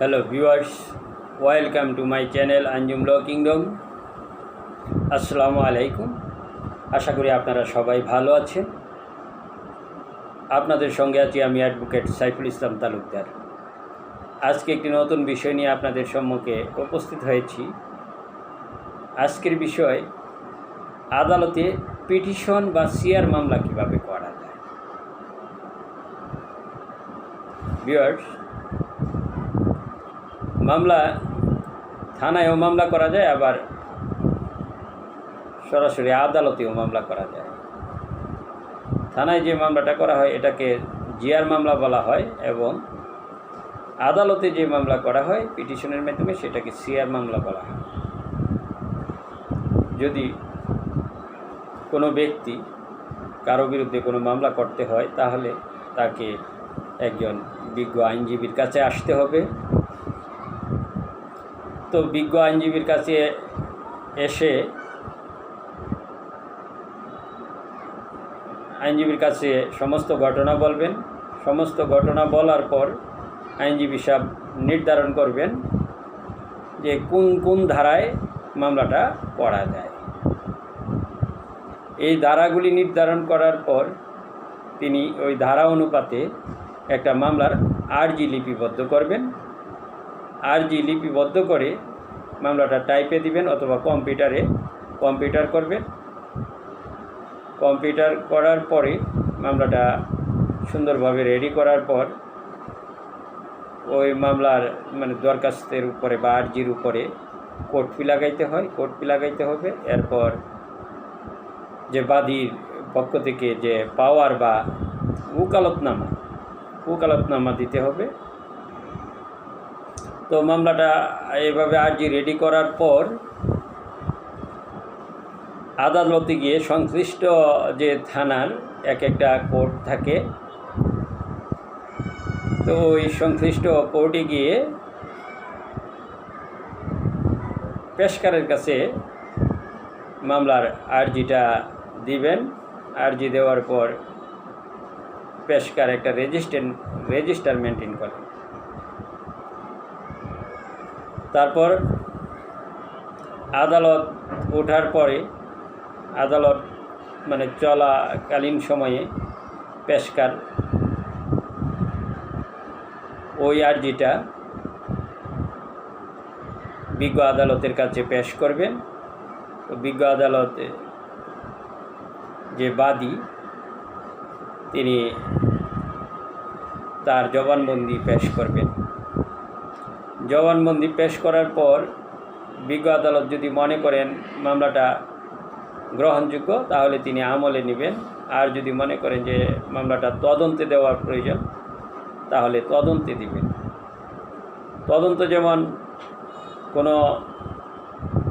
Hello viewers welcome to my channel Anjum law kingdom আসসালামু আলাইকুম আশা করি আপনারা সবাই ভালো আছেন। আপনাদের সঙ্গে আছি আমি অ্যাডভোকেট সাইফুল ইসলাম তালুকদার। আজকে একটি নতুন বিষয় নিয়ে আপনাদের সম্মুখে উপস্থিত হয়েছি। আজকের বিষয়, আদালতে পিটিশন বা সিআর মামলা কীভাবে করা যায়? ভিউয়ার্স মামলা থানায়ও মামলা করা যায়, আবার সরাসরি আদালতেও মামলা করা যায়। থানায় যে মামলাটা করা হয়, এটাকে জিয়ার মামলা বলা হয় এবং আদালতে যে মামলা করা হয়, পিটিশনের মাধ্যমে সেটাকে সিআর মামলা বলা হয়। যদি কোনো ব্যক্তি কারও বিরুদ্ধে কোনো মামলা করতে হয়, তাহলে তাকে একজন বিজ্ঞ আইনজীবীর কাছে আসতে হবে। তো বিজ্ঞ আইনজীবীর কাছে এসে আইনজীবীর কাছে সমস্ত ঘটনা বলবেন। সমস্ত ঘটনা বলার পর আইনজীবী সাহেব নির্ধারণ করবেন যে কোন কোন ধারায় মামলাটা করা যায়। এই ধারাগুলি নির্ধারণ করার পর তিনি ওই ধারা অনুপাতে একটা মামলার আর্জি লিপিবদ্ধ করবেন। আর্জি লিপিবদ্ধ করে মামলাটা টাইপে দিবেন অথবা কম্পিউটারে কম্পিউটার করবেন। কম্পিউটার করার পরে মামলাটা সুন্দরভাবে রেডি করার পর ওই মামলার মানে দরখাস্তের উপরে বা আর্জির উপরে কোর্ট ফি লাগাইতে হয় কোর্ট ফি লাগাইতে হবে। এরপর যে বাদীর পক্ষ থেকে যে পাওয়ার বা উকালতনামা উকালতনামা দিতে হবে। তো মামলাটা এভাবে আর্জি রেডি করার পর আদালতে গিয়ে সংশ্লিষ্ট যে থানার এক একটা কোর্ট থাকে, তো ওই সংশ্লিষ্ট কোর্টে গিয়ে পেশকারের কাছে মামলার আর্জিটা দিবেন। আর্জি দেওয়ার পর পেশকার একটা রেজিস্ট্রেন রেজিস্টার মেনটেন করে তারপর আদালত ওঠার পরে আদালত মানে চলাকালীন সময়ে পেশকার ওই আর্জিটা বিজ্ঞ আদালতের কাছে পেশ করবেন। তো বিজ্ঞ আদালতে যে বাদী, তিনি তার জবানবন্দি পেশ করবেন। জবানবন্দি পেশ করার পর বিজ্ঞ আদালত যদি মনে করেন মামলাটা গ্রহণযোগ্য, তাহলে তিনি আমলে নেবেন। আর যদি মনে করেন যে মামলাটা তদন্তে দেওয়ার প্রয়োজন, তাহলে তদন্তে দিবেন। তদন্ত যেমন কোনো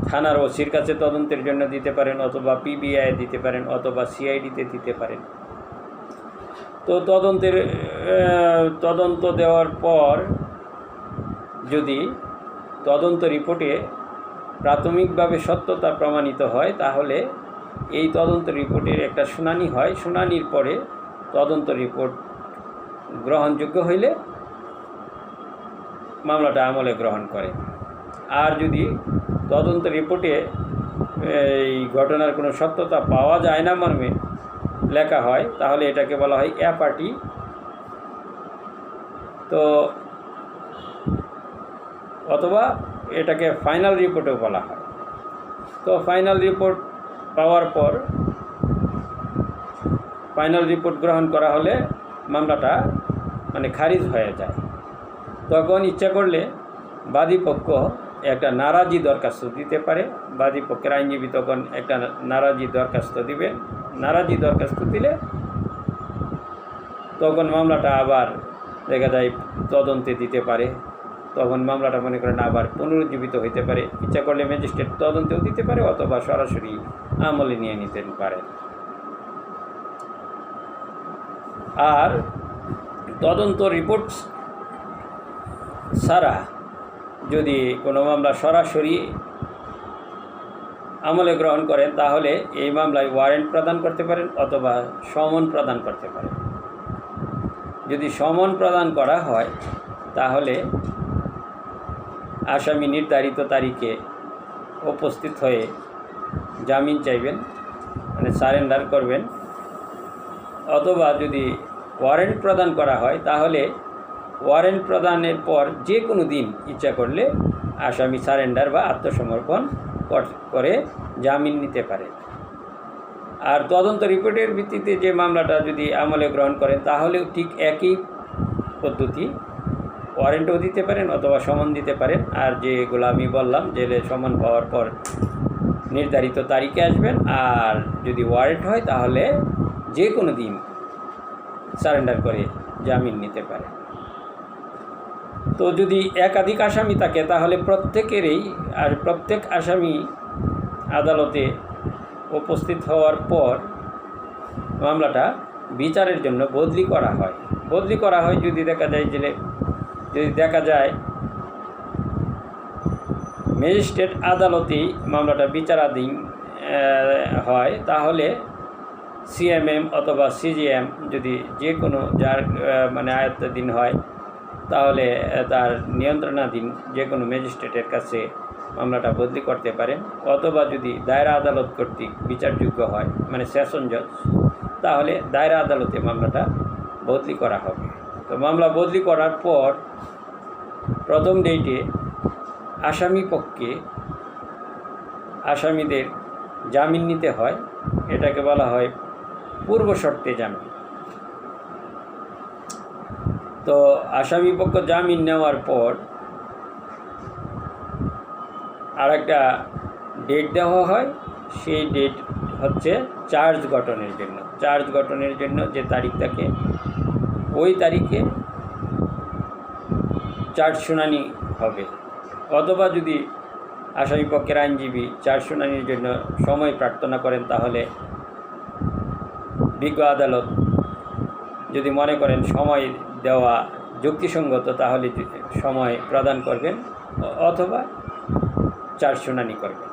থানার ওসির কাছে তদন্তের জন্য দিতে পারেন, অথবা পিবিআই দিতে পারেন, অথবা সিআইডিতে দিতে পারেন। তো তদন্তের তদন্ত দেওয়ার পর যদি তদন্ত রিপোর্টে প্রাথমিকভাবে সত্যতা প্রমাণিত হয়, তাহলে এই তদন্ত রিপোর্টের একটা শুনানি হয়। শুনানির পরে তদন্ত রিপোর্ট গ্রহণযোগ্য হইলে মামলাটা আমলে গ্রহণ করে। আর যদি তদন্ত রিপোর্টে এই ঘটনার কোনো সত্যতা পাওয়া যায় না মর্মে লেখা হয়, তাহলে এটাকে বলা হয় অ্যাপার্টি। তো অথবা এটাকে ফাইনাল রিপোর্টও বলা হয়। তো ফাইনাল রিপোর্ট পাওয়ার পর ফাইনাল রিপোর্ট গ্রহণ করা হলে মামলাটা মানে খারিজ হয়ে যায়। তখন ইচ্ছা করলে বাদীপক্ষ একটা নারাজি দরখাস্ত দিতে পারে। বাদীপক্ষের আইনজীবী তখন একটা নারাজি দরখাস্ত দিবেন। নারাজি দরখাস্ত দিলে তখন মামলাটা আবার দেখা যায় তদন্তে দিতে পারে। তখন মামলাটা মনে করেন আবার পুনরুজ্জীবিত হইতে পারে। ইচ্ছা করলে ম্যাজিস্ট্রেট তদন্তেও দিতে পারে অথবা সরাসরি আমলে নিয়ে নিতে পারে আর তদন্ত রিপোর্ট ছাড়া যদি কোনো মামলা সরাসরি আমলে গ্রহণ করেন, তাহলে এই মামলায় ওয়ারেন্ট প্রদান করতে পারেন অথবা সমন প্রদান করতে পারেন। যদি সমন প্রদান করা হয়, তাহলে আসামি নির্ধারিত তারিখে উপস্থিত হয়ে জামিন চাইবেন মানে সারেন্ডার করবেন। অথবা যদি ওয়ারেন্ট প্রদান করা হয়, তাহলে ওয়ারেন্ট প্রদানের পর যে কোনো দিন ইচ্ছা করলে আসামি সারেন্ডার বা আত্মসমর্পণ কর- জামিন নিতে পারে। আর তদন্ত রিপোর্টের ভিত্তিতে যে মামলাটা যদি আমলে গ্রহণ করেন, তাহলেও ঠিক একই পদ্ধতি ওয়ারেন্টও দিতে পারেন অথবা সমন দিতে পারেন। আর যেগুলো আমি বললাম, জেলে সমন পাওয়ার পর নির্ধারিত তারিখে আসবেন। আর যদি ওয়ারেন্ট হয়, তাহলে যে কোনো দিন সারেন্ডার করে জামিন নিতে পারে তো যদি একাধিক আসামি থাকে, তাহলে প্রত্যেকেরই আর প্রত্যেক আসামি আদালতে উপস্থিত হওয়ার পর মামলাটা বিচারের জন্য বদলি করা হয়। বদলি করা হয় যদি দেখা যায় জেলে যদি দেখা যায়, ম্যাজিস্ট্রেট আদালতেই মামলাটা বিচারাধীন হয়, তাহলে সিএমএম অথবা সিজিএম যদি যে কোনো যার মানে আয়ত্তাধীন হয়, তাহলে তার নিয়ন্ত্রণাধীন যে কোনো ম্যাজিস্ট্রেটের কাছে মামলাটা বদলি করতে পারেন অথবা যদি দায়রা আদালত কর্তৃক বিচারযোগ্য হয় মানে সেশন জজ, তাহলে দায়রা আদালতে মামলাটা বদলি করা হবে। তো মামলা বদলি করার পর প্রথম ডেটে আসামি পক্ষে আসামিদের জামিন নিতে হয়। এটাকে বলা হয় পূর্ব শর্তে জামিন। তো আসামি পক্ষ জামিন নেওয়ার পর আর একটা ডেট দেওয়া হয়। সেই ডেট হচ্ছে চার্জ গঠনের জন্য। চার্জ গঠনের জন্য যে তারিখ থাকে ওই তারিখে চার্জ শুনানি হবে। অথবা যদি আসামি পক্ষের আইনজীবী চার্জ শুনানির জন্য সময় প্রার্থনা করেন, তাহলে বিজ্ঞ আদালত যদি মনে করেন সময় দেওয়া যুক্তিসঙ্গত, তাহলে সময় প্রদান করবেন অথবা চার্জ শুনানি করবেন।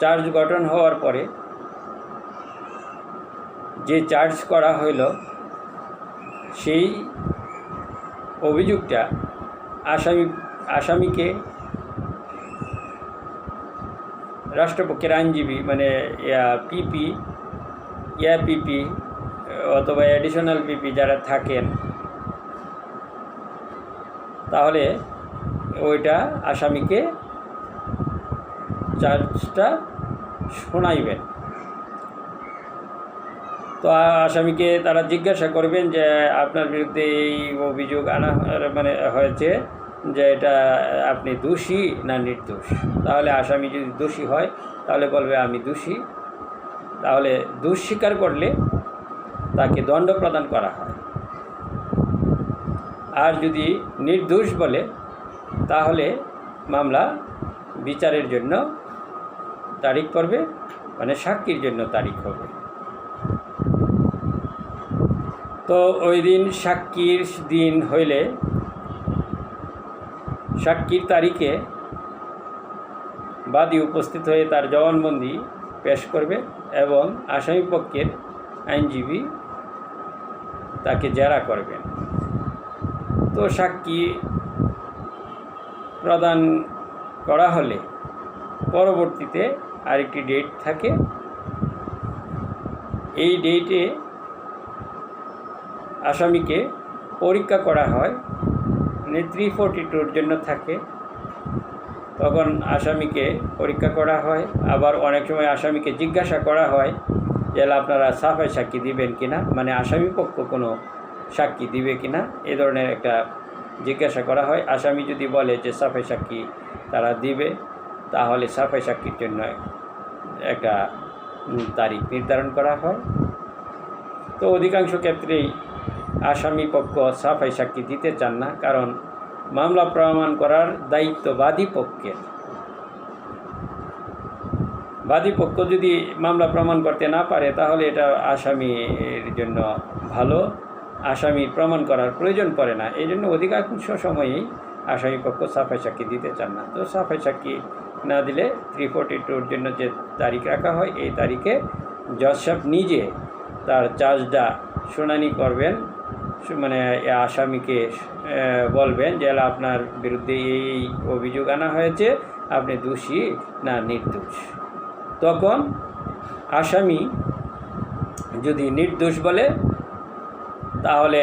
চার্জ গঠন হওয়ার পরে যে চার্জ করা হইল সেই অভিযোগটা আসামি, আসামিকে রাষ্ট্রপক্ষের আইনজীবী মানে পিপি পিপি, অথবা অ্যাডিশনাল পিপি যারা থাকেন, তাহলে ওইটা আসামিকে চার্জটা শোনাইবেন। তো আসামিকে তারা জিজ্ঞাসা করবেন যে আপনার বিরুদ্ধে এই অভিযোগ আনা মানে হয়েছে যে এটা আপনি দোষী না নির্দোষ। তাহলে আসামি যদি দোষী হয়, তাহলে বলবে আমি দোষী। তাহলে দোষ স্বীকার করলে তাকে দণ্ড প্রদান করা হয়। আর যদি নির্দোষ বলে, তাহলে মামলা বিচারের জন্য তারিখ করবে মানে সাক্ষীর জন্য তারিখ হবে। তো ওই দিন সাক্ষীর দিন হইলে, সাক্ষীর তারিখে বাদী উপস্থিত হয়ে তার জবানবন্দি পেশ করবে এবং আসামি পক্ষের আইনজীবী তাকে জেরা করবেন তো সাক্ষী প্রদান করা হলে পরবর্তীতে আরেকটি ডেট থাকে। এই ডেটে আসামিকে পরীক্ষা করা হয় মানে থ্রি ফোরটি টুর জন্য থাকে। তখন আসামিকে পরীক্ষা করা হয়। আবার অনেক সময় আসামিকে জিজ্ঞাসা করা হয় যে আপনারা সাফাই সাক্ষী দিবেন কিনা? মানে আসামি পক্ষ কোনো সাক্ষী দিবে কিনা? এ ধরনের একটা জিজ্ঞাসা করা হয়। আসামি যদি বলে যে, সাফাই সাক্ষী তারা দিবে, তাহলে সাফাই সাক্ষীর জন্য একটা তারিখ নির্ধারণ করা হয়। তো অধিকাংশ ক্ষেত্রেই আসামি পক্ষ সাফাই সাক্ষী দিতে চান না, কারণ মামলা প্রমাণ করার দায়িত্ব বাদী পক্ষের। বাদী পক্ষ যদি মামলা প্রমাণ করতে না পারে, তাহলে এটা আসামির জন্য ভালো। আসামির প্রমাণ করার প্রয়োজন পড়ে না। এই জন্য অধিকাংশ সময়েই আসামি পক্ষ সাফাই সাক্ষী দিতে চান না। তো সাফাই সাক্ষী না দিলে থ্রি ফোর্টি টুর জন্য যে তারিখ রাখা হয়, এই তারিখে জজ সাহেব নিজে তার চার্জটা শুনানি করবেন। মানে আসামিকে বলবেন যে আপনার বিরুদ্ধে এই অভিযোগ আনা হয়েছে, আপনি দোষী না নির্দোষ। তখন আসামি যদি নির্দোষ বলে, তাহলে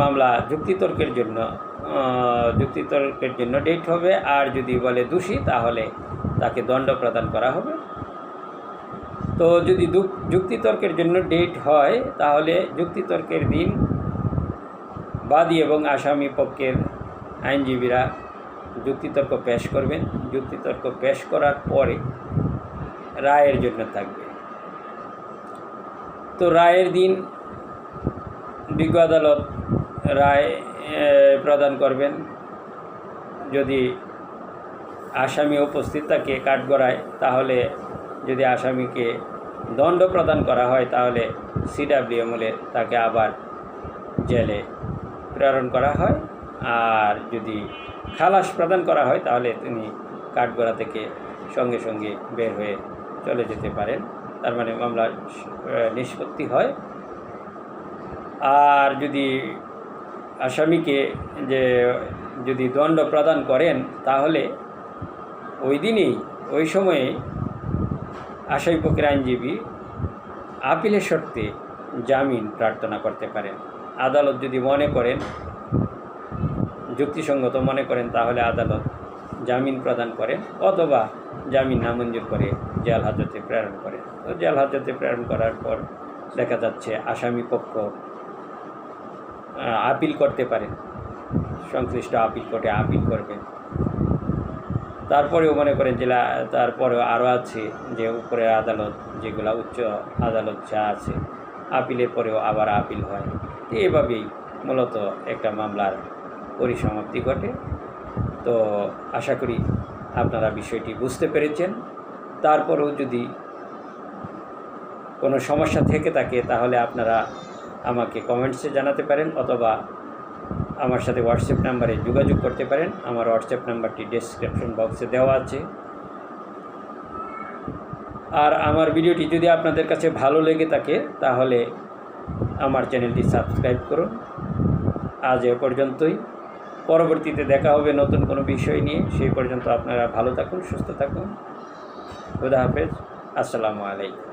মামলা যুক্তিতর্কের জন্য যুক্তিতর্কের জন্য ডেট হবে। আর যদি বলে দোষী, তাহলে তাকে দণ্ড প্রদান করা হবে। তো যদি যুক্তিতর্কের জন্য ডেট হয়, তাহলে যুক্তিতর্কের দিন বাদী এবং আসামি পক্ষের আইনজীবীরা যুক্তিতর্ক পেশ করবেন। যুক্তিতর্ক পেশ করার পরে রায়ের জন্য থাকবে। তো রায়ের দিন বিজ্ঞ আদালত রায় প্রদান করবেন। যদি আসামি উপস্থিত থাকে কাঠগড়ায়, তাহলে যদি আসামিকে দণ্ড প্রদান করা হয়, তাহলে সিডাব্লিউএমলে তাকে আবার জেলে প্রেরণ করা হয়। আর যদি খালাস প্রদান করা হয়, তাহলে তিনি কাঠগড়া থেকে সঙ্গে সঙ্গে বের হয়ে চলে যেতে পারেন। তার মানে মামলা নিষ্পত্তি হয়। আর যদি আসামিকে যে যদি দণ্ড প্রদান করেন, তাহলে ওই দিনেই, ওই সময়ে আসামি পক্ষের আইনজীবী আপিলের শর্তে জামিন প্রার্থনা করতে পারেন। আদালত যদি মনে করেন, যুক্তিসঙ্গত মনে করেন, তাহলে আদালত জামিন প্রদান করেন অথবা জামিন নামঞ্জুর করে জেল হাজতে প্রেরণ করেন তো জেল হাজতে প্রেরণ করার পর দেখা যাচ্ছে আসামি পক্ষ আপিল করতে পারেন সংশ্লিষ্ট আপিল কোর্টে আপিল করবেন তারপরেও মনে করেন জেলা তারপরেও আরও আছে যে উপরের আদালত, যেগুলা উচ্চ আদালত যা আছে, আপিলের পরেও আবার আপিল হয়। তো এভাবেই মূলত একটা মামলার পরিসমাপ্তি ঘটে। তো আশা করি আপনারা বিষয়টি বুঝতে পেরেছেন। তারপরেও যদি কোনো সমস্যা থেকে থাকে তাহলে আপনারা আমাকে কমেন্টসে জানাতে পারেন অথবা আমার সাথে হোয়াটসঅ্যাপ নাম্বারে যোগাযোগ করতে পারেন। আমার হোয়াটসঅ্যাপ নাম্বারটি ডেসক্রিপশন বক্সে দেওয়া আছে। আর আমার ভিডিওটি যদি আপনাদের কাছে ভালো লেগে থাকে তাহলে আমার চ্যানেলটি সাবস্ক্রাইব করুন। আজ এ পর্যন্তই। পরবর্তীতে দেখা হবে নতুন কোনো বিষয় নিয়ে। সেই পর্যন্ত আপনারা ভালো থাকুন, সুস্থ থাকুন। খুদা হাফেজ। আসসালামু আলাইকুম।